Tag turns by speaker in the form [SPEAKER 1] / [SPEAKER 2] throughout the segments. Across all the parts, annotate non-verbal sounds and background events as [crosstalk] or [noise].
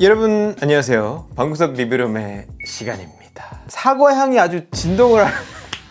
[SPEAKER 1] 여러분 안녕하세요. 방구석 리뷰룸의 시간입니다. 사과 향이 아주 진동을 할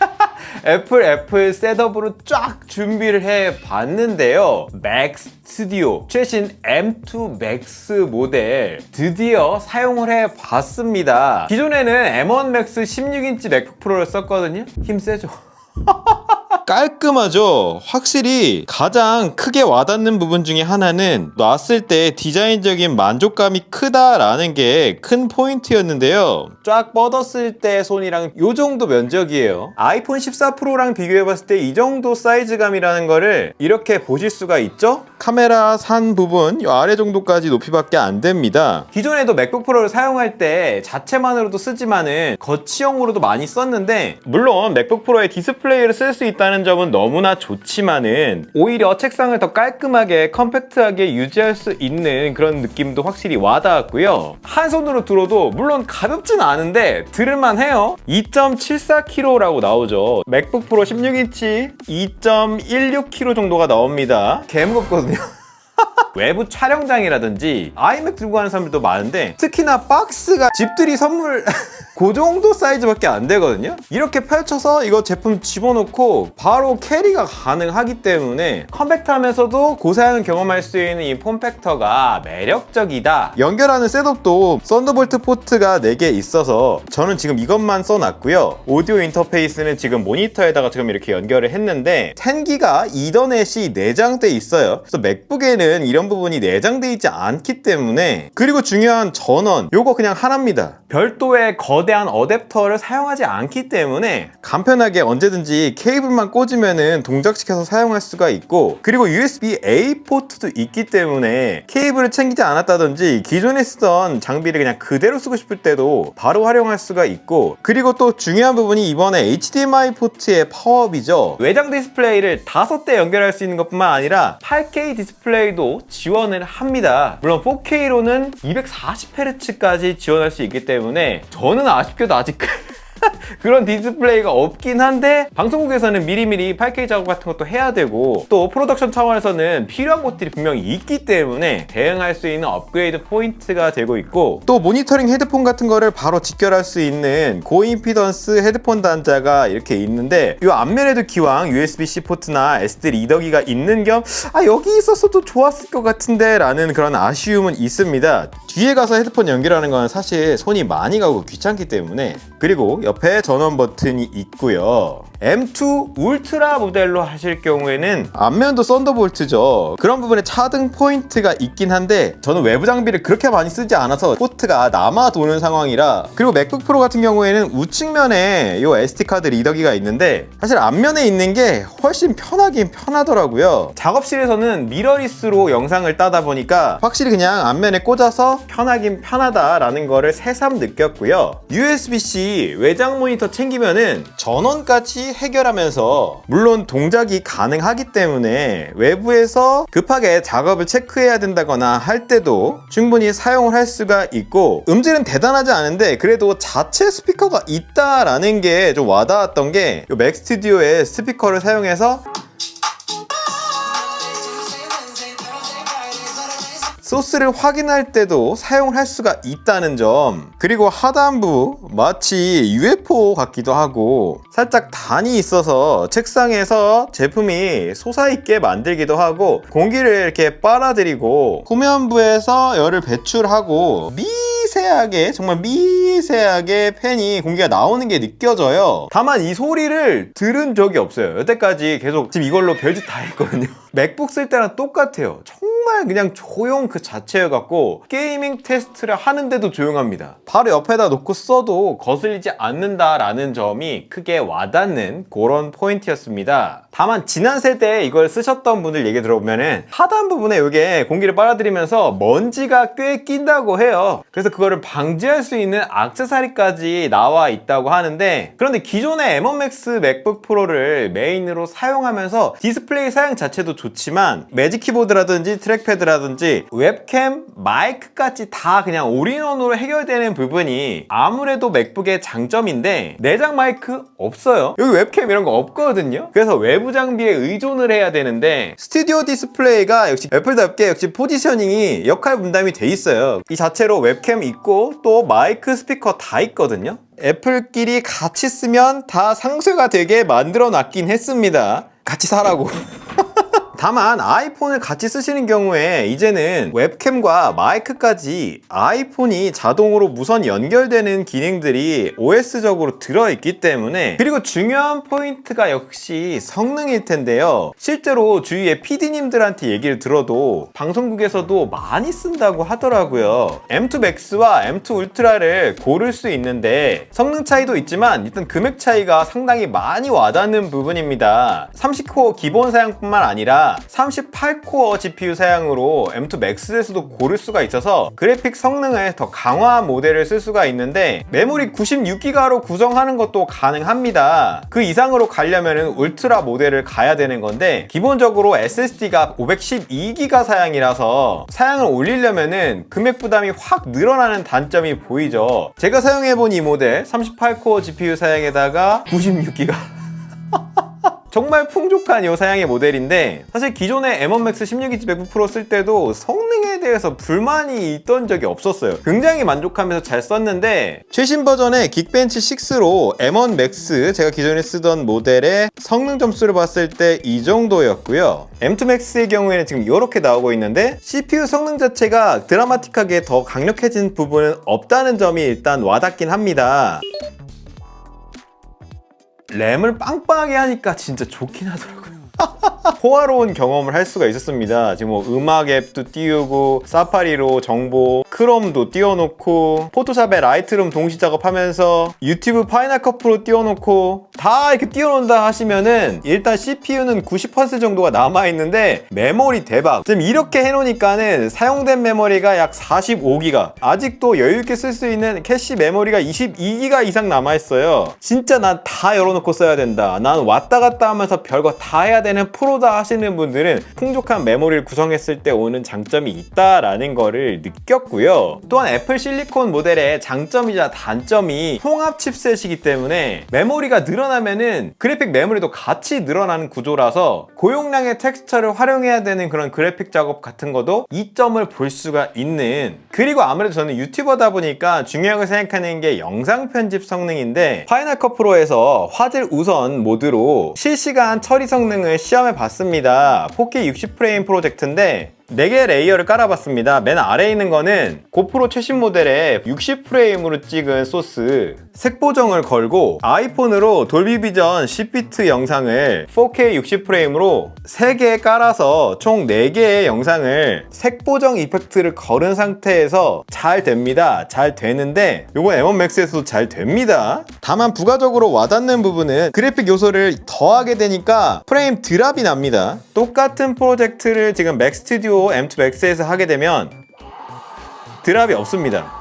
[SPEAKER 1] [laughs] 애플 애플 셋업으로 쫙 준비를 해 봤는데요. 맥 스튜디오 최신 M2 Max 모델 드디어 사용을 해 봤습니다. 기존에는 M1 Max 16인치 맥북 프로를 썼거든요. 힘 세죠 [laughs] 깔끔하죠. 확실히 가장 크게 와닿는 부분 중에 하나는 놨을 때 디자인적인 만족감이 크다라는 게 큰 포인트였는데요. 쫙 뻗었을 때 손이랑 요 정도 면적이에요. 아이폰 14 프로랑 비교해봤을 때 이 정도 사이즈감이라는 거를 이렇게 보실 수가 있죠? 카메라 산 부분 요 아래 정도까지 높이밖에 안 됩니다. 기존에도 맥북 프로를 사용할 때 자체만으로도 쓰지만은 거치형으로도 많이 썼는데 물론 맥북 프로의 디스플레이를 쓸 수 있다는 점은 너무나 좋지만은 오히려 책상을 더 깔끔하게 컴팩트하게 유지할 수 있는 그런 느낌도 확실히 와닿았고요. 한 손으로 들어도 물론 가볍진 않은데 들을만 해요. 2.74kg라고 나오죠. 맥북 프로 16인치 2.16kg 정도가 나옵니다. 개 무겁거든요. [laughs] 외부 촬영장이라든지 아이맥 들고 가는 사람들도 많은데 특히나 박스가 집들이 선물 [laughs] 그 정도 사이즈밖에 안 되거든요? 이렇게 펼쳐서 이거 제품 집어넣고 바로 캐리가 가능하기 때문에 컴팩트하면서도 고사양을 경험할 수 있는 이 폼팩터가 매력적이다. 연결하는 셋업도 썬더볼트 포트가 4개 있어서 저는 지금 이것만 써놨고요. 오디오 인터페이스는 지금 모니터에다가 지금 이렇게 연결을 했는데 10기가 이더넷이 내장돼 있어요. 그래서 맥북에는 이런 부분이 내장돼 있지 않기 때문에 그리고 중요한 전원 요거 그냥 하나입니다. 별도의 거대 한 어댑터를 사용하지 않기 때문에 간편하게 언제든지 케이블만 꽂으면은 동작시켜서 사용할 수가 있고 그리고 USB-A 포트도 있기 때문에 케이블을 챙기지 않았다든지 기존에 쓰던 장비를 그냥 그대로 쓰고 싶을 때도 바로 활용할 수가 있고 그리고 또 중요한 부분이 이번에 HDMI 포트의 파워업이죠. 외장 디스플레이를 5대 연결할 수 있는 것뿐만 아니라 8K 디스플레이도 지원을 합니다. 물론 4K로는 240Hz까지 지원할 수 있기 때문에 저는 아쉽게도 아직 [laughs] 그런 디스플레이가 없긴 한데 방송국에서는 미리미리 8K 작업 같은 것도 해야 되고 또 프로덕션 차원에서는 필요한 것들이 분명히 있기 때문에 대응할 수 있는 업그레이드 포인트가 되고 있고 또 모니터링 헤드폰 같은 거를 바로 직결할 수 있는 고임피던스 헤드폰 단자가 이렇게 있는데 이 앞면에도 기왕 USB-C 포트나 SD 리더기가 있는 겸 아 여기 있었어도 좋았을 것 같은데 라는 그런 아쉬움은 있습니다. 뒤에 가서 헤드폰 연결하는 건 사실 손이 많이 가고 귀찮기 때문에 그리고 옆에 전원 버튼이 있고요. M2 울트라 모델로 하실 경우에는 앞면도 썬더볼트죠. 그런 부분에 차등 포인트가 있긴 한데 저는 외부 장비를 그렇게 많이 쓰지 않아서 포트가 남아 도는 상황이라 그리고 맥북 프로 같은 경우에는 우측면에 이 SD 카드 리더기가 있는데 사실 앞면에 있는 게 훨씬 편하긴 편하더라고요. 작업실에서는 미러리스로 영상을 따다 보니까 확실히 그냥 앞면에 꽂아서 편하긴 편하다라는 거를 새삼 느꼈고요. USB-C 외장 모니터 챙기면은 전원까지 해결하면서 물론 동작이 가능하기 때문에 외부에서 급하게 작업을 체크해야 된다거나 할 때도 충분히 사용을 할 수가 있고 음질은 대단하지 않은데 그래도 자체 스피커가 있다라는 게 좀 와닿았던 게 맥 스튜디오의 스피커를 사용해서 소스를 확인할 때도 사용을 할 수가 있다는 점. 그리고 하단부 마치 UFO 같기도 하고 살짝 단이 있어서 책상에서 제품이 솟아있게 만들기도 하고 공기를 이렇게 빨아들이고 후면부에서 열을 배출하고 미세하게 정말 미세하게 팬이 공기가 나오는 게 느껴져요. 다만 이 소리를 들은 적이 없어요. 여태까지 계속 지금 이걸로 별짓 다 했거든요. [laughs] 맥북 쓸 때랑 똑같아요 정말 그냥 조용 그 자체여갖고 게이밍 테스트를 하는데도 조용합니다. 바로 옆에다 놓고 써도 거슬리지 않는다라는 점이 크게 와닿는 그런 포인트였습니다. 다만 지난 세대에 이걸 쓰셨던 분들 얘기 들어보면은 하단 부분에 이게 공기를 빨아들이면서 먼지가 꽤 낀다고 해요. 그래서 그거를 방지할 수 있는 악세사리까지 나와 있다고 하는데 그런데 기존의 M1 Max 맥북 프로를 메인으로 사용하면서 디스플레이 사양 자체도 좋지만 매직 키보드라든지 트랙패드라든지 웹캠, 마이크까지 다 그냥 올인원으로 해결되는 부분이 아무래도 맥북의 장점인데 내장 마이크 없어요. 여기 웹캠 이런 거 없거든요. 그래서 외부 장비에 의존을 해야 되는데 스튜디오 디스플레이가 역시 애플답게 역시 포지셔닝이 역할 분담이 돼 있어요. 이 자체로 웹캠 있고 또 마이크 스피커 다 있거든요. 애플끼리 같이 쓰면 다 상쇄가 되게 만들어 놨긴 했습니다. 같이 사라고. [laughs] 다만 아이폰을 같이 쓰시는 경우에 이제는 웹캠과 마이크까지 아이폰이 자동으로 무선 연결되는 기능들이 OS적으로 들어있기 때문에 그리고 중요한 포인트가 역시 성능일 텐데요. 실제로 주위에 PD님들한테 얘기를 들어도 방송국에서도 많이 쓴다고 하더라고요. M2 Max와 M2 Ultra를 고를 수 있는데 성능 차이도 있지만 일단 금액 차이가 상당히 많이 와닿는 부분입니다. 30코어 기본 사양뿐만 아니라 38코어 GPU 사양으로 M2 Max에서도 고를 수가 있어서 그래픽 성능을 더 강화한 모델을 쓸 수가 있는데 메모리 96기가로 구성하는 것도 가능합니다. 그 이상으로 가려면 울트라 모델을 가야 되는 건데 기본적으로 SSD가 512기가 사양이라서 사양을 올리려면은 금액 부담이 확 늘어나는 단점이 보이죠. 제가 사용해본 이 모델 38코어 GPU 사양에다가 96기가 정말 풍족한 이 사양의 모델인데 사실 기존의 M1 Max 16인치 맥북 프로 쓸 때도 성능에 대해서 불만이 있던 적이 없었어요. 굉장히 만족하면서 잘 썼는데 최신 버전의 긱벤치 6로 M1 Max 제가 기존에 쓰던 모델의 성능 점수를 봤을 때 이 정도였고요. M2 Max의 경우에는 지금 이렇게 나오고 있는데 CPU 성능 자체가 드라마틱하게 더 강력해진 부분은 없다는 점이 일단 와닿긴 합니다. 램을 빵빵하게 하니까 진짜 좋긴 하더라고요. [laughs] 호화로운 경험을 할 수가 있었습니다. 지금 뭐 음악 앱도 띄우고 사파리로 정보, 크롬도 띄워놓고 포토샵에 라이트룸 동시 작업하면서 유튜브 파이널 컷 프로 띄워놓고 다 이렇게 띄워놓는다 하시면은 일단 CPU는 90% 정도가 남아있는데 메모리 대박. 지금 이렇게 해놓으니까는 사용된 메모리가 약 45기가 아직도 여유있게 쓸 수 있는 캐시 메모리가 22기가 이상 남아있어요. 진짜 난 다 열어놓고 써야 된다. 난 왔다 갔다 하면서 별거 다 해야 되는 프로다 하시는 분들은 풍족한 메모리를 구성했을 때 오는 장점이 있다라는 거를 느꼈고요. 또한 애플 실리콘 모델의 장점이자 단점이 통합 칩셋이기 때문에 메모리가 늘어나면은 그래픽 메모리도 같이 늘어나는 구조라서 고용량의 텍스처를 활용해야 되는 그런 그래픽 작업 같은 것도 이점을 볼 수가 있는 그리고 아무래도 저는 유튜버다 보니까 중요하게 생각하는 게 영상 편집 성능인데 파이널 컷 프로에서 화질 우선 모드로 실시간 처리 성능을 시험해 봤습니다. 4K 60프레임 프로젝트인데 4개 레이어를 깔아봤습니다. 맨 아래에 있는 거는 고프로 최신 모델의 60프레임으로 찍은 소스 색 보정을 걸고 아이폰으로 돌비 비전 10비트 영상을 4K 60프레임으로 3개 깔아서 총 4개의 영상을 색 보정 이펙트를 걸은 상태에서 잘 됩니다. 잘 되는데 요건 M1 Max에서도 잘 됩니다. 다만 부가적으로 와닿는 부분은 그래픽 요소를 더하게 되니까 프레임 드랍이 납니다. 똑같은 프로젝트를 지금 맥 스튜디오 M2 Max에서 하게 되면 드랍이 없습니다.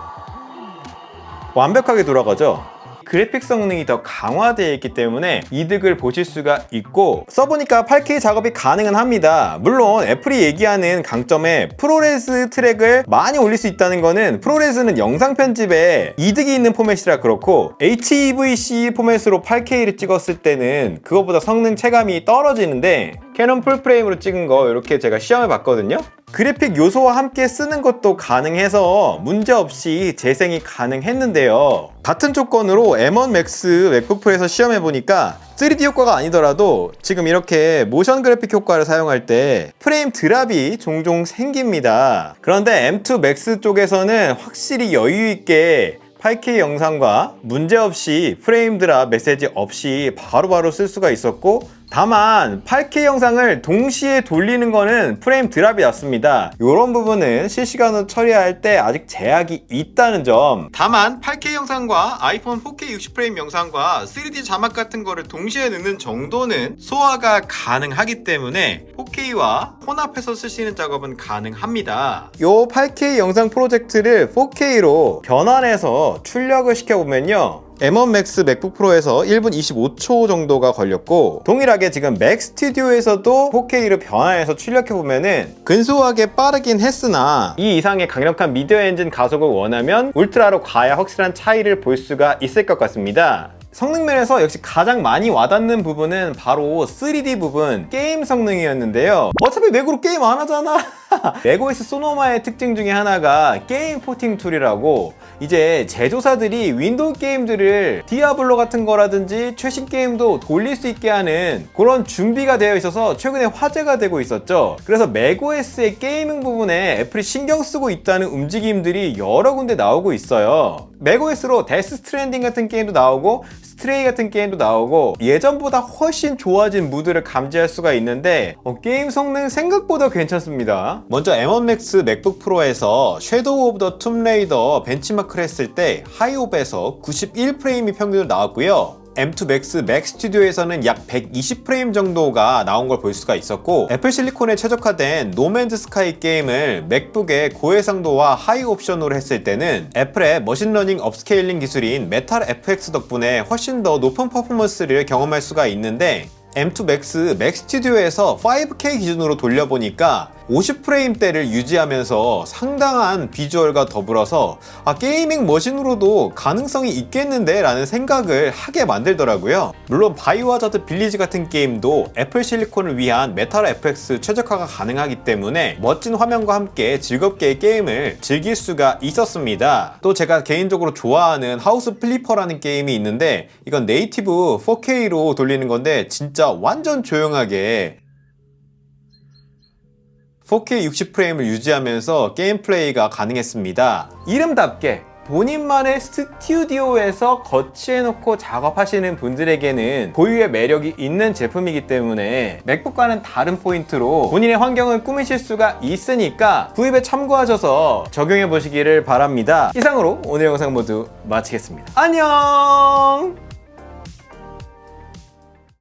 [SPEAKER 1] 완벽하게 돌아가죠. 그래픽 성능이 더 강화되어 있기 때문에 이득을 보실 수가 있고 써보니까 8K 작업이 가능은 합니다. 물론 애플이 얘기하는 강점에 프로레스 트랙을 많이 올릴 수 있다는 거는 프로레스는 영상 편집에 이득이 있는 포맷이라 그렇고 HEVC 포맷으로 8K를 찍었을 때는 그것보다 성능 체감이 떨어지는데 캐논 풀프레임으로 찍은 거 이렇게 제가 시험해 봤거든요. 그래픽 요소와 함께 쓰는 것도 가능해서 문제없이 재생이 가능했는데요. 같은 조건으로 M1 Max 맥북 프로에서 시험해 보니까 3D 효과가 아니더라도 지금 이렇게 모션 그래픽 효과를 사용할 때 프레임 드랍이 종종 생깁니다. 그런데 M2 Max 쪽에서는 확실히 여유 있게 8K 영상과 문제없이 프레임 드랍 메시지 없이 바로바로 쓸 수가 있었고 다만 8K 영상을 동시에 돌리는 거는 프레임 드랍이 났습니다. 이런 부분은 실시간으로 처리할 때 아직 제약이 있다는 점. 다만 8K 영상과 아이폰 4K 60프레임 영상과 3D 자막 같은 거를 동시에 넣는 정도는 소화가 가능하기 때문에 4K와 혼합해서 쓰시는 작업은 가능합니다. 이 8K 영상 프로젝트를 4K로 변환해서 출력을 시켜보면요. M1 Max 맥북 프로에서 1분 25초 정도가 걸렸고 동일하게 지금 맥 스튜디오에서도 4K로 변화해서 출력해보면은 근소하게 빠르긴 했으나 이 이상의 강력한 미디어 엔진 가속을 원하면 울트라로 가야 확실한 차이를 볼 수가 있을 것 같습니다. 성능 면에서 역시 가장 많이 와닿는 부분은 바로 3D 부분 게임 성능이었는데요 어차피 맥으로 게임 안 하잖아 [laughs] 맥OS 소노마의 특징 중에 하나가 게임 포팅 툴이라고 이제 제조사들이 윈도우 게임들을 디아블로 같은 거라든지 최신 게임도 돌릴 수 있게 하는 그런 준비가 되어 있어서 최근에 화제가 되고 있었죠. 그래서 맥OS의 게이밍 부분에 애플이 신경 쓰고 있다는 움직임들이 여러 군데 나오고 있어요 맥OS로 데스 스트랜딩 같은 게임도 나오고 스트레이 같은 게임도 나오고 예전보다 훨씬 좋아진 무드를 감지할 수가 있는데 어, 게임 성능 생각보다 괜찮습니다. 먼저 M1 Max 맥북 프로에서 섀도우 오브 더 툼레이더 벤치마크를 했을 때 하이옵에서 91프레임이 평균으로 나왔고요 M2 Max 맥 스튜디오에서는 약 120프레임 정도가 나온 걸 볼 수가 있었고 애플 실리콘에 최적화된 노맨즈 스카이 게임을 맥북의 고해상도와 하이 옵션으로 했을 때는 애플의 머신러닝 업스케일링 기술인 메탈 FX 덕분에 훨씬 더 높은 퍼포먼스를 경험할 수가 있는데 M2 Max 맥 스튜디오에서 5K 기준으로 돌려보니까 50프레임대를 유지하면서 상당한 비주얼과 더불어서 아, 게이밍 머신으로도 가능성이 있겠는데 라는 생각을 하게 만들더라고요. 물론 바이오하자드 빌리지 같은 게임도 애플 실리콘을 위한 메탈 FX 최적화가 가능하기 때문에 멋진 화면과 함께 즐겁게 게임을 즐길 수가 있었습니다. 또 제가 개인적으로 좋아하는 하우스 플리퍼라는 게임이 있는데 이건 네이티브 4K로 돌리는 건데 진짜 완전 조용하게 4K 60프레임을 유지하면서 게임 플레이가 가능했습니다. 이름답게 본인만의 스튜디오에서 거치해놓고 작업하시는 분들에게는 고유의 매력이 있는 제품이기 때문에 맥북과는 다른 포인트로 본인의 환경을 꾸미실 수가 있으니까 구입에 참고하셔서 적용해 보시기를 바랍니다. 이상으로 오늘 영상 모두 마치겠습니다. 안녕!